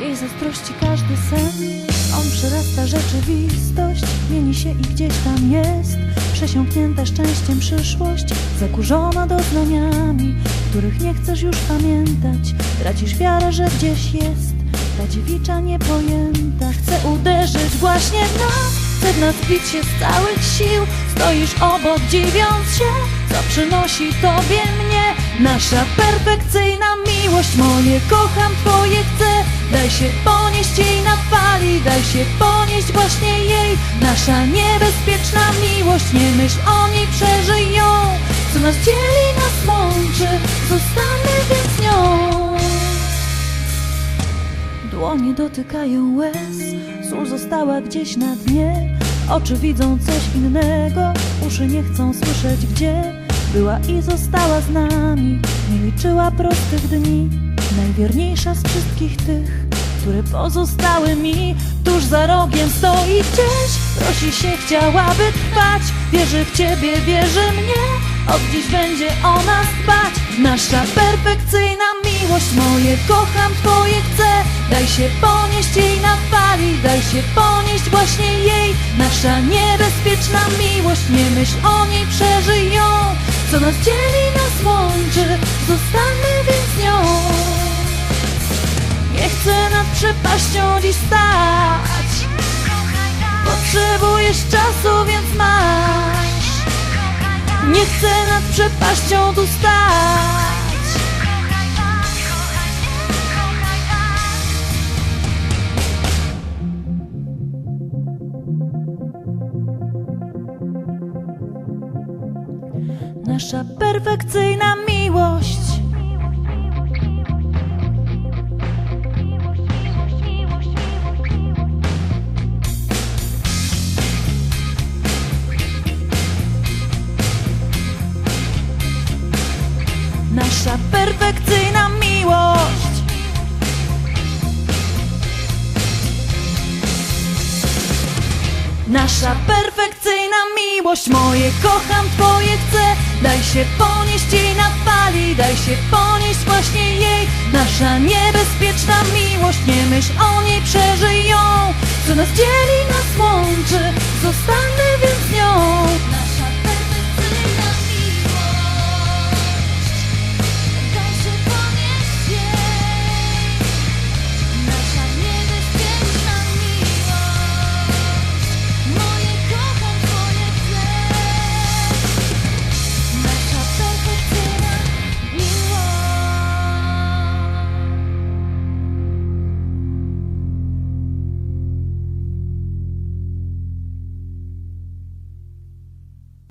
Jej zazdrości każdy sen. On przerasta rzeczywistość Mieni się i gdzieś tam jest. Przesiąknięta szczęściem przyszłość Zakurzona doznaniami Których nie chcesz już pamiętać. Tracisz wiarę, że gdzieś jest Ta dziewicza niepojęta. Chce uderzyć właśnie w nas Chce w nas bić się z całych sił. Stoisz obok dziwiąc się Co przynosi tobie mnie Nasza perfekcyjna miłość. Moje kocham, twoje chcę. Daj się ponieść jej na fali Daj się ponieść właśnie jej. Nasza niebezpieczna miłość Nie myśl o niej, przeżyj ją. Co nas dzieli, nas łączy Zostanę więc nią. Dłonie dotykają łez Sól została gdzieś na dnie. Oczy widzą coś innego Uszy nie chcą słyszeć gdzie Była i została z nami Nie liczyła prostych dni. Najwierniejsza z wszystkich tych Które pozostały mi. Tuż za rogiem stoi gdzieś Prosi się, chciałaby trwać Wierzy w ciebie, wierzy mnie Od dziś będzie o nas dbać Nasza perfekcyjna miłość Moje kocham, twoje chcę Daj się ponieść jej na fali Daj się ponieść właśnie jej. Nasza niebezpieczna miłość Nie myśl o niej, przeżyj ją Co nas dzieli, nas łączy. Zostanę więc nią. Nie chcę nad przepaścią dziś stać. Potrzebujesz czasu, więc masz. Nie chcę nad przepaścią tu stać Nasza perfekcyjna miłość. Nasza perfekcyjna Nasza perfekcyjna miłość Moje kocham, twoje chcę Daj się ponieść jej na fali Daj się ponieść właśnie jej. Nasza niebezpieczna miłość Nie myśl o niej, przeżyj ją. Co nas dzieli, nas łączy Zostanę więc nią